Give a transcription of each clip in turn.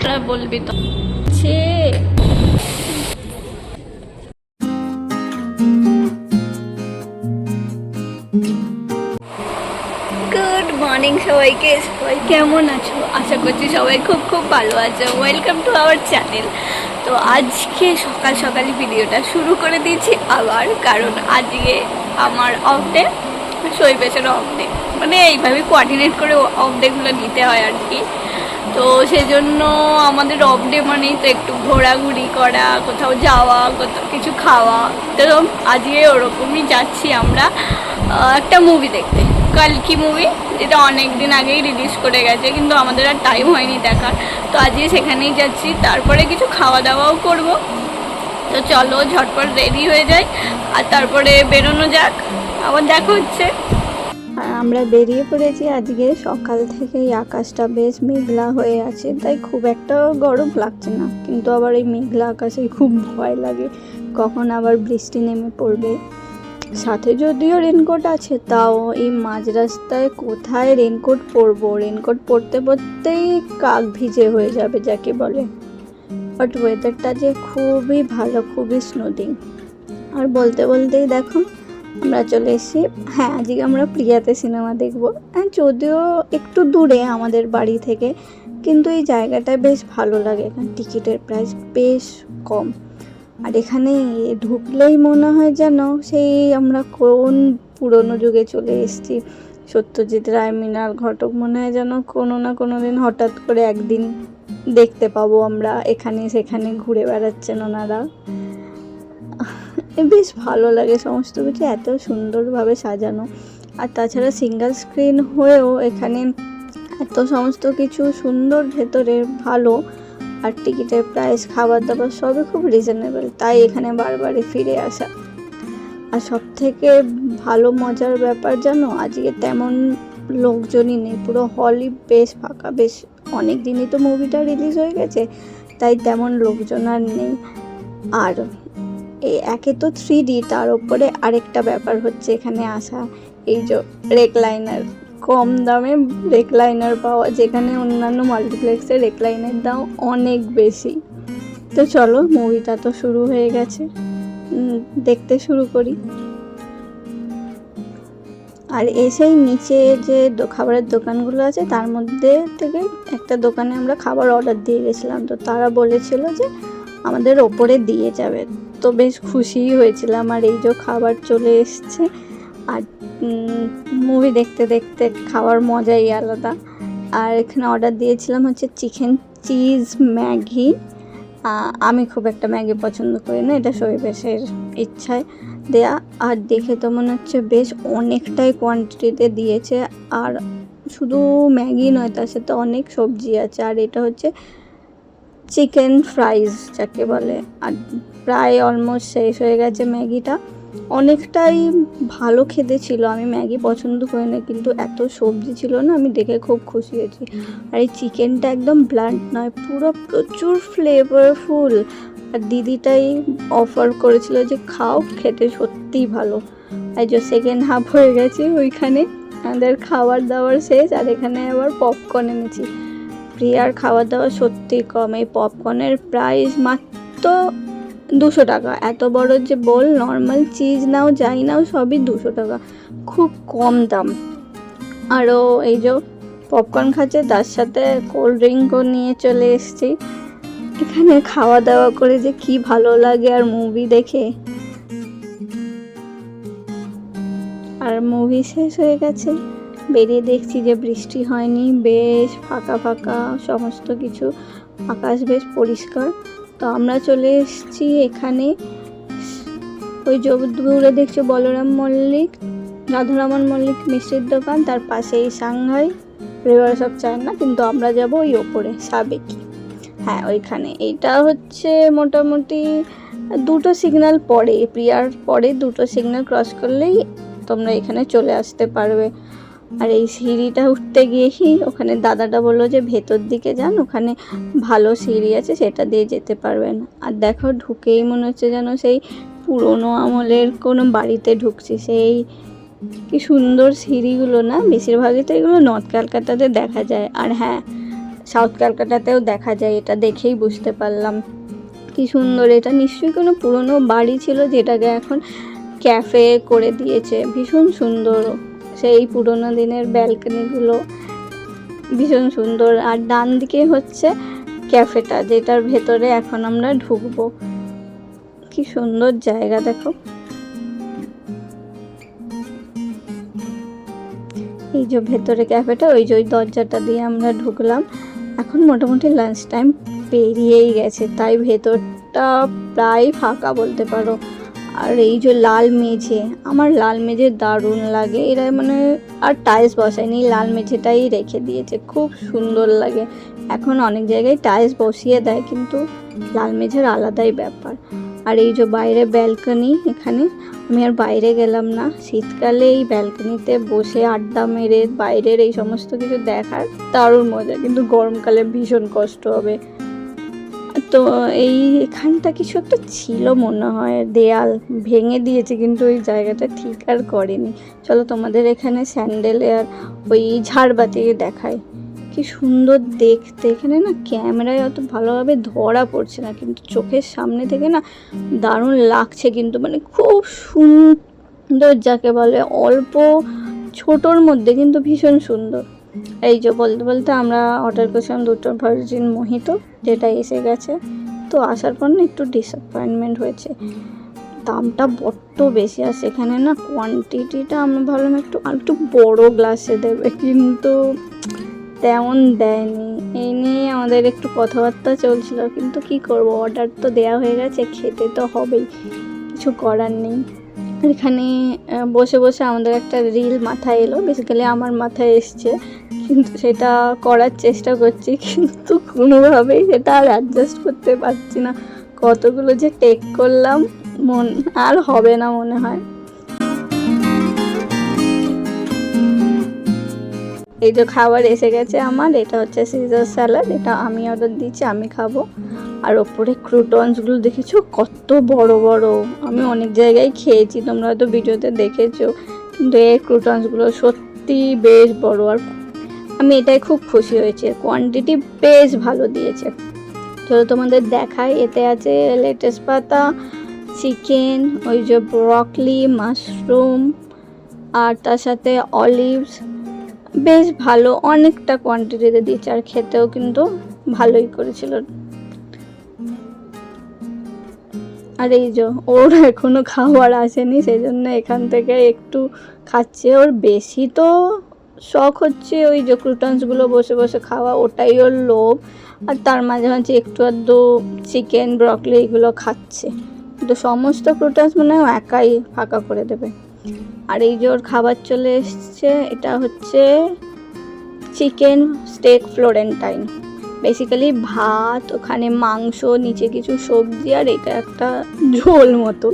তোরা বলবি তো। ছে। গুড মর্নিং সবাইকে। সবাই কেমন আছো? আশা করছি সবাই খুব খুব ভালো আছো। ওয়েলকাম টু আওয়ার চ্যানেল তো আজকে সকাল সকালই ভিডিওটা শুরু করে দিয়েছি আবার কারণ আজকে আমার অফ ডে সই শৈবেশের অফ ডে মানে এইভাবে কোঅর্ডিনেট করে অফ ডেগুলো নিতে হয় আর কি। তো সেজন্য আমাদের অফ ডে মানেই তো একটু ঘোরাঘুরি করা, কোথাও যাওয়া, কোথাও কিছু খাওয়া। তো আজকে ওরকমই যাচ্ছি আমরা। একটা মুভি দেখতে। কালকি মুভি যেটা অনেক দিন আগেই রিলিজ করে গেছে, কিন্তু আমাদের আর টাইম হয়নি দেখার। তো আজকে সেখানেই যাচ্ছি। তারপরে কিছু খাওয়া দাওয়াও করব। তো চলো ঝটপট রেডি হয়ে যাই। আর তারপরে বেরোনো যাক। আবার দেখা হচ্ছে। আমরা বেরিয়ে পড়েছি। আজকে সকাল থেকেই আকাশটা বেশ মেঘলা হয়ে আছে, তাই খুব একটা গরম লাগছে না। কিন্তু আবার এই মেঘলা আকাশে খুব ভয় লাগে, কখন আবার বৃষ্টি নেমে পড়বে। সাথে যদিও রেনকোট আছে, তাও এই মাঝ রাস্তায় কোথায় রেনকোট পরবো? রেনকোট পরতে পরতেই কাক ভিজে হয়ে যাবে, যাকে বলে। বাট ওয়েদারটা যে খুবই ভালো, খুবই স্নুদিং আর বলতে বলতেই দেখো আমরা চলে এসেছি। হ্যাঁ আজকে আমরা প্রিয়াতে সিনেমা দেখব। হ্যাঁ যদিও একটু দূরে আমাদের বাড়ি থেকে, কিন্তু এই জায়গাটা বেশ ভালো লাগে। এখানে টিকিটের প্রাইস বেশ কম। আর এখানে ঢুকলেই মনে হয় যেন সেই আমরা কোন পুরনো যুগে চলে এসেছি। সত্যজিৎ রায় মৃণাল ঘটক মনে হয় যেন কোনো না কোনো দিন হঠাৎ করে একদিন দেখতে পাবো আমরা। এখানে সেখানে ঘুরে বেড়াচ্ছেন ওনারা। বেশ ভালো লাগে সমস্ত কিছু, এত সুন্দরভাবে সাজানো। আর তাছাড়া সিঙ্গেল স্ক্রিন হয়েও এখানে এত সমস্ত কিছু সুন্দর ভেতরে ভালো। আর টিকিটের প্রাইস খাবার দাবার সবই খুব রিজনেবল তাই এখানে বারবারই ফিরে আসা। আর সব থেকে ভালো মজার ব্যাপার জানো, আজকে তেমন লোকজনই নেই, পুরো হলই বেশ ফাঁকা, বেশ অনেক দিনই তো মুভিটা রিলিজ হয়ে গেছে, তাই তেমন লোকজন আর নেই। আর একে তো থ্রি ডি তার উপরে আরেকটা ব্যাপার হচ্ছে এখানে আসা। এই যে রেকলাইনার কম দামে রেকলাইনার পাওয়া, যেখানে অন্যান্য মাল্টিপ্লেক্সের রেকলাইনের দাম অনেক বেশি। তো চলো মুভিটা তো শুরু হয়ে গেছে। দেখতে শুরু করি। আর এসেই নিচে যে খাবারের দোকানগুলো আছে, তার মধ্যে থেকে একটা দোকানে আমরা খাবার অর্ডার দিয়ে গেছিলাম। তো তারা বলেছিল যে আমাদের ওপরে দিয়ে যাবে। তো বেশ খুশিই হয়েছিলাম আর এই যে খাবার চলে এসছে। আর মুভি দেখতে দেখতে খাওয়ার মজাই আলাদা। আর এখানে অর্ডার দিয়েছিলাম হচ্ছে চিকেন চিজ ম্যাগি। আমি খুব একটা ম্যাগি পছন্দ করি না, এটা শৈবেশের ইচ্ছায় দেয়া। আর দেখে তো মনে হচ্ছে বেশ অনেকটাই কোয়ান্টিটিতে দিয়েছে। আর শুধু ম্যাগি নয়, তার সাথে অনেক সবজি আছে। আর এটা হচ্ছে চিকেন ফ্রাইজ যাকে বলে। আর প্রায় অলমোস্ট শেষ হয়ে গেছে ম্যাগিটা। অনেকটাই ভালো খেতে ছিল। আমি ম্যাগি পছন্দ করি না, কিন্তু এত সবজি ছিল না, আমি দেখে খুব খুশি হয়েছি। আর এই চিকেনটা একদম ব্লান্ট নয়, পুরো প্রচুর ফ্লেভারফুল আর দিদিটাই অফার করেছিল যে, খাও, খেতে সত্যিই ভালো। আর যে সেকেন্ড হাফ হয়ে গেছে ওইখানে। আমাদের খাবার দাবার শেষ, আর এখানে আবার পপকর্ন এনেছি। প্রিয়ার খাওয়া দাওয়া সত্যি কম। এই পপকর্নের প্রাইস মাত্র দুশো টাকা। এত বড় যে বল নর্মাল চিজ নাও, যাই নাও, সবই দুশো টাকা। খুব কম দাম। আরও এই যে পপকর্ন খাচ্ছে, তার সাথে কোল্ড ড্রিঙ্কও নিয়ে চলে এসেছি। এখানে খাওয়া দাওয়া করে যে কি ভালো লাগে আর মুভি দেখে। আর মুভি শেষ হয়ে গেছে। বেরিয়ে দেখছি যে বৃষ্টি হয়নি, বেশ ফাঁকা ফাঁকা সমস্ত কিছু, আকাশ বেশ পরিষ্কার। তো আমরা চলে এসেছি এখানে। ওই দূরে দেখছ বলরাম মল্লিক, রাধারমন মল্লিক মিষ্টির দোকান, তার পাশেই সাংহাই। সব চায় না, কিন্তু আমরা যাব ওই ওপরে, সাবেকি। হ্যাঁ ওইখানে। এইটা হচ্ছে মোটামুটি দুটো সিগন্যাল পরে, প্রিয়ার পরে দুটো সিগন্যাল ক্রস করলেই তোমরা এখানে চলে আসতে পারবে। আর এই সিঁড়িটা উঠতে গিয়েই ওখানে দাদাটা বলল যে, ভেতর দিকে যান, ওখানে ভালো সিঁড়ি আছে, সেটা দিয়ে যেতে পারবেন। আর দেখো, ঢুকেই মনে হচ্ছে যেন সেই পুরনো আমলের কোনো বাড়িতে ঢুকছি। সেই কি সুন্দর সিঁড়িগুলো না, বেশিরভাগই তো এগুলো নর্থ ক্যালকাটাতে দেখা যায়। আর হ্যাঁ সাউথ ক্যালকাটাতেও দেখা যায়, এটা দেখেই বুঝতে পারলাম। কি সুন্দর, এটা নিশ্চয়ই কোনো পুরনো বাড়ি ছিল, যেটাকে এখন ক্যাফে করে দিয়েছে। ভীষণ সুন্দর। সেই পুরোনো দিনের ব্যালকনিগুলো ভীষণ সুন্দর। আর ডান দিকে হচ্ছে ক্যাফেটা, যেটার ভেতরে এখন আমরা ঢুকবো। কি সুন্দর জায়গা, দেখো। এই যে ভেতরে ক্যাফেটা, ওই যে ওই দরজাটা দিয়ে আমরা ঢুকলাম। এখন মোটামুটি লাঞ্চ টাইম পেরিয়েই গেছে, তাই ভেতরটা প্রায় ফাঁকা বলতে পারো। আর এই যে লাল মেঝে, আমার লাল মেঝে দারুণ লাগে। এরা মানে আর টাইলস বসায়নি, লাল মেঝেটাই রেখে দিয়েছে, খুব সুন্দর লাগে। এখন অনেক জায়গায় টাইলস বসিয়ে দেয়, কিন্তু লাল মেঝের আলাদাই ব্যাপার। আর এই যে বাইরে ব্যালকনি এখানে আমি আর বাইরে গেলাম না। শীতকালে এই ব্যালকনিতে বসে আড্ডা মেরে বাইরের এই সমস্ত কিছু দেখার দারুণ মজা, কিন্তু গরমকালে ভীষণ কষ্ট হবে। তো এই এখানটা কিছু একটা ছিল মনে হয়। দেয়াল ভেঙে দিয়েছে কিন্তু ওই জায়গাটা ঠিক আর করেনি। চলো তোমাদের এখানে স্যান্ডেল আর ওই ঝাড়বাতি দেখায় কি সুন্দর দেখতে। এখানে না ক্যামেরায় অত ভালোভাবে ধরা পড়ছে না, কিন্তু চোখের সামনে থেকে না দারুণ লাগছে কিন্তু। মানে খুব সুন্দর যাকে বলে অল্প ছোটোর মধ্যে কিন্তু ভীষণ সুন্দর। এই যে বলতে বলতে আমরা অর্ডার করেছিলাম দুটো ভার্জিন মোহিত যেটা এসে গেছে। তো আসার পর না একটু ডিসঅ্যাপয়েন্টমেন্ট হয়েছে। দামটা বড্ড বেশি, আর সেখানে না কোয়ান্টিটিটা আমরা ভাবলাম একটু, আর একটু বড় গ্লাসে দেবে। কিন্তু তেমন দেয়নি। এই নিয়ে আমাদের একটু কথাবার্তা চলছিল, কিন্তু কি করব? অর্ডার তো দেওয়া হয়ে গেছে, খেতে তো হবেই, কিছু করার নেই। এখানে বসে বসে আমাদের একটা রিল মাথায় এলো। বেসিক্যালি আমার মাথায় এসছে। কিন্তু সেটা করার চেষ্টা করছি, কিন্তু কোনোভাবেই সেটা আর অ্যাডজাস্ট করতে পারছি না। কতগুলো যে টেক করলাম, মন, আর হবে না মনে হয়। এই যে খাবার এসে গেছে আমার, এটা হচ্ছে সিজার স্যালাড এটা আমি অর্ডার দিচ্ছি আমি খাব। আর ওপরে ক্রুটনসগুলো দেখেছ? কত বড় বড়। আমি অনেক জায়গায় খেয়েছি, তোমরা হয়তো ভিডিওতে দেখেছ। কিন্তু এই ক্রুটনসগুলো সত্যি বেশ বড় আর আমি এটাই খুব খুশি হয়েছি। কোয়ান্টিটি বেশ ভালো দিয়েছে। চলো তোমাদের দেখাই। এতে আছে লেটেস পাতা চিকেন ওই যে ব্রকলি মাশরুম আর তার সাথে অলিভস বেশ ভালো, অনেকটা কোয়ান্টিটিতে দিয়েছে, আর খেতেও কিন্তু ভালোই করেছিল। আর এই যে, ওর এখনও খাবার আসেনি সেই জন্য এখান থেকে একটু খাচ্ছে। ওর বেশি তো শখ হচ্ছে ওই যে ক্রুটনসগুলো বসে বসে খাওয়া, ওটাই ওর লোভ। আর তার মাঝে মাঝে একটু আধটু চিকেন ব্রকলি এগুলো খাচ্ছে। তো সমস্ত ক্রুটনস মানে ও একাই ফাঁকা করে দেবে। আর এই যে ওর খাবার চলে এসছে, এটা হচ্ছে চিকেন স্টেক ফ্লোরেন্টাইন বেসিক্যালি ভাত, ওখানে মাংস, নিচে কিছু সবজি, আর এটা একটা ঝোল মতো।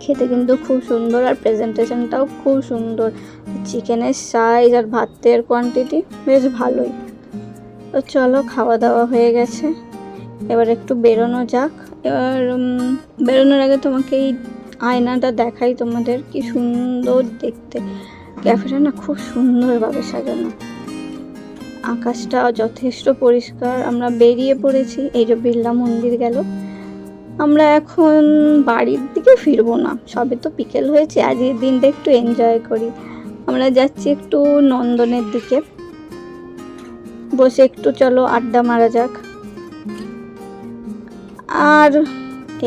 খেতে কিন্তু খুব সুন্দর, আর প্রেজেন্টেশনটাও খুব সুন্দর। চিকেনের সাইজ আর ভাতের কোয়ান্টিটি বেশ ভালোই। তো চলো খাওয়া দাওয়া হয়ে গেছে। এবার একটু বেরোনো যাক। এবার বেরোনোর আগে তোমাকে এই আয়নাটা দেখাই তোমাদের কি সুন্দর দেখতে। ক্যাফেটা না খুব সুন্দরভাবে সাজানো। আকাশটা যথেষ্ট পরিষ্কার। আমরা বেরিয়ে পড়েছি। এই যে বিড়লা মন্দির গেল। আমরা এখন বাড়ির দিকে ফিরবো না। সবে তো বিকেল হয়েছে। আজকের দিনটা একটু এনজয় করি। আমরা যাচ্ছি একটু নন্দনের দিকে। বসে একটু চলো, আড্ডা মারা যাক। আর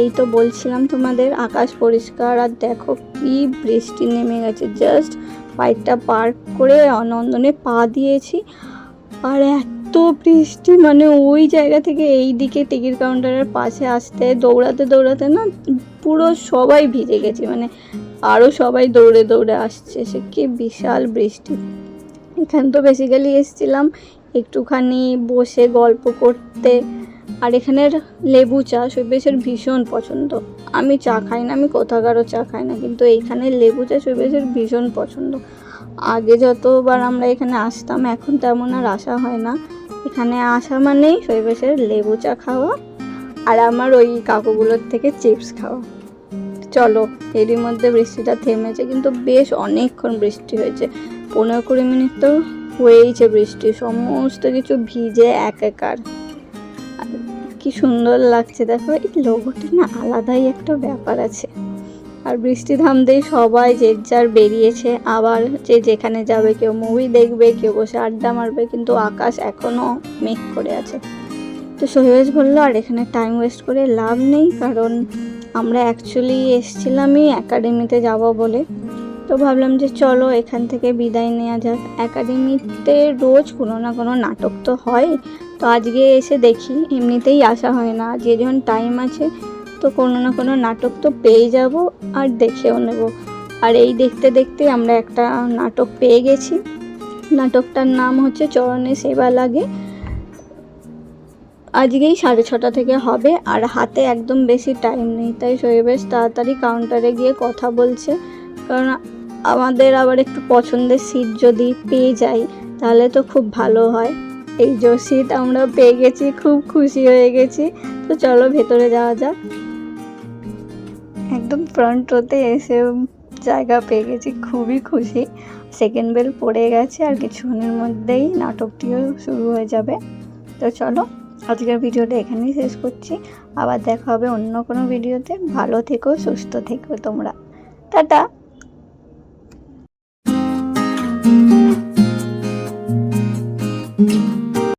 এই তো বলছিলাম তোমাদের, আকাশ পরিষ্কার, আর দেখো কি বৃষ্টি নেমে গেছে। জাস্ট বাইকটা পার্ক করে নন্দনে পা দিয়েছি। আর এত বৃষ্টি মানে ওই জায়গা থেকে এই দিকে টিকিট কাউন্টারের পাশে আসতে, দৌড়াতে দৌড়াতে না পুরো সবাই ভিজে গেছি। মানে আরও সবাই দৌড়ে দৌড়ে আসছে। সে কি বিশাল বৃষ্টি। এখান তো বেসিক্যালি এসেছিলাম একটুখানি বসে গল্প করতে। আর এখানের লেবু চা শৈবেশের ভীষণ পছন্দ। আমি চা খাই না, আমি কোথাকারও চা খাই না, কিন্তু এইখানে লেবু চা শৈবেশের ভীষণ পছন্দ। আগে যতবার আমরা এখানে আসতাম, এখন তেমন আর আসা হয় না। এখানে আসা মানেই শৈবেশের লেবু চা খাওয়া আর আমার ওই কাকুগুলোর থেকে চিপস খাওয়া। চলো, এরই মধ্যে বৃষ্টিটা থেমেছে, কিন্তু বেশ অনেকক্ষণ বৃষ্টি হয়েছে। পনেরো কুড়ি মিনিট তো হয়েইছে বৃষ্টি, সমস্ত কিছু ভিজে একাকার। আর কি সুন্দর লাগছে, দেখো, এই লোগোটা না আলাদাই একটা ব্যাপার আছে। আর বৃষ্টি থামতেই সবাই যে যার বেরিয়েছে, আবার যে যেখানে যাবে, কেউ মুভি দেখবে, কেউ বসে আড্ডা মারবে, কিন্তু আকাশ এখনও মেঘ করে আছে। তো সহিবেশ বলল, আর এখানে টাইম ওয়েস্ট করে লাভ নেই, কারণ আমরা অ্যাকচুয়ালি এসছিলামই একাডেমিতে যাব বলে। তো ভাবলাম যে চলো, এখান থেকে বিদায় নেওয়া যাক। একাডেমিতে রোজ কোনো না কোনো নাটক তো হয়। তো আজকে এসে দেখি, এমনিতেই আসা হয় না। যে যখন টাইম আছে, তো কোনো না কোনো নাটক তো পেয়ে যাব আর দেখেও নেব। আর এই দেখতে দেখতে আমরা একটা নাটক পেয়ে গেছি। নাটকটার নাম হচ্ছে চরণে সেবা লাগে। আজকেই সাড়ে ছটা থেকে হবে আর হাতে একদম বেশি টাইম নেই, তাই শৈবেশ তাড়াতাড়ি কাউন্টারে গিয়ে কথা বলছে। কারণ আমাদের আবার একটু পছন্দের সিট যদি পেয়ে যাই, তাহলে তো খুব ভালো হয়। এই যে সিট আমরা পেয়ে গেছি, খুব খুশি হয়ে গেছি। তো চলো ভেতরে যাওয়া যাক। একদম ফ্রন্ট রোতে এসে জায়গা পেয়ে গেছি, খুবই খুশি। সেকেন্ড বেল পড়ে গেছে আর কিছুক্ষণের মধ্যেই নাটকটিও শুরু হয়ে যাবে। তো চলো। আজকের ভিডিওটা এখানেই শেষ করছি। আবার দেখা হবে অন্য কোনো ভিডিওতে। ভালো থেকো, সুস্থ থেকো তোমরা। টাটা!